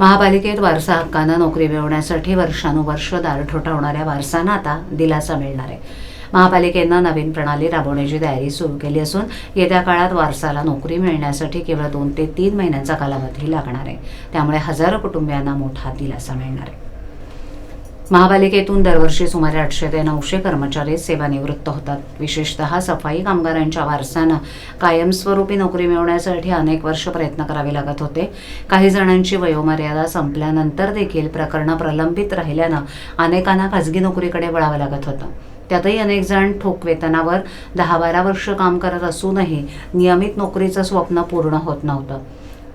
महापालिकेत वारसा हक्कानं नोकरी मिळवण्यासाठी वर्षानुवर्ष दार ठोठावणाऱ्या वारसांना आता दिलासा मिळणार आहे. महापालिकेनं नवीन प्रणाली राबवण्याची तयारी सुरू केली असून येत्या काळात वारसाला नोकरी मिळण्यासाठी केवळ दोन ते तीन महिन्यांचा कालावधी लागणार आहे. त्यामुळे हजारो कुटुंबियांना मोठा दिलासा मिळणार आहे. महापालिकेतून दरवर्षी सुमारे आठशे ते नऊशे कर्मचारी सेवानिवृत्त होतात. विशेषतः सफाई कामगारांच्या वारसांना कायमस्वरूपी नोकरी मिळवण्यासाठी अनेक वर्ष प्रयत्न करावे लागत होते. काही जणांची वयोमर्यादा संपल्यानंतर देखील प्रकरणं प्रलंबित राहिल्यानं अनेकांना खाजगी नोकरीकडे वळावं लागत होतं. त्यातही अनेक जण ठोक वेतनावर दहा बारा वर्ष काम करत असूनही नियमित नोकरीचं स्वप्न पूर्ण होत नव्हतं.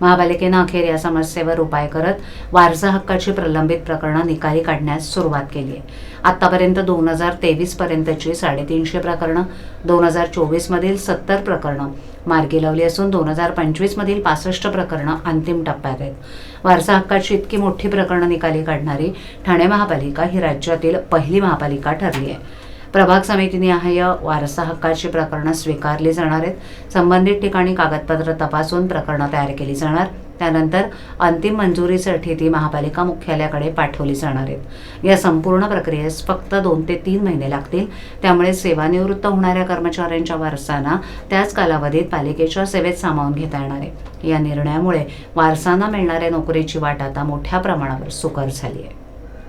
महापालिकेनं अखेर या समस्येवर उपाय करत वारसा हक्काची प्रलंबित प्रकरणं निकाली काढण्यास सुरुवात केली आहे. आत्तापर्यंत दोन हजार तेवीस पर्यंतची साडेतीनशे प्रकरणं दोन हजार चोवीसमधील सत्तर प्रकरणं मार्गी लावली असून दोन हजार पंचवीसमधील पासष्ट प्रकरणं अंतिम टप्प्यात आहेत. वारसा हक्काची इतकी मोठी प्रकरणं निकाली काढणारी ठाणे महापालिका ही राज्यातील पहिली महापालिका ठरली आहे. प्रभाग समितीनिहाय वारसा हक्काची प्रकरणं स्वीकारली जाणार आहेत. संबंधित ठिकाणी कागदपत्र तपासून प्रकरणं तयार केली जाणार. त्यानंतर अंतिम मंजुरीसाठी ती महापालिका मुख्यालयाकडे पाठवली जाणार आहेत. या संपूर्ण प्रक्रियेस फक्त दोन ते तीन महिने लागतील. त्यामुळे सेवानिवृत्त होणाऱ्या कर्मचाऱ्यांच्या वारसांना त्याच कालावधीत पालिकेच्या सेवेत सामावून घेता येणार आहे. या निर्णयामुळे वारसांना मिळणाऱ्या नोकरीची वाट आता मोठ्या प्रमाणावर सुकर झाली आहे.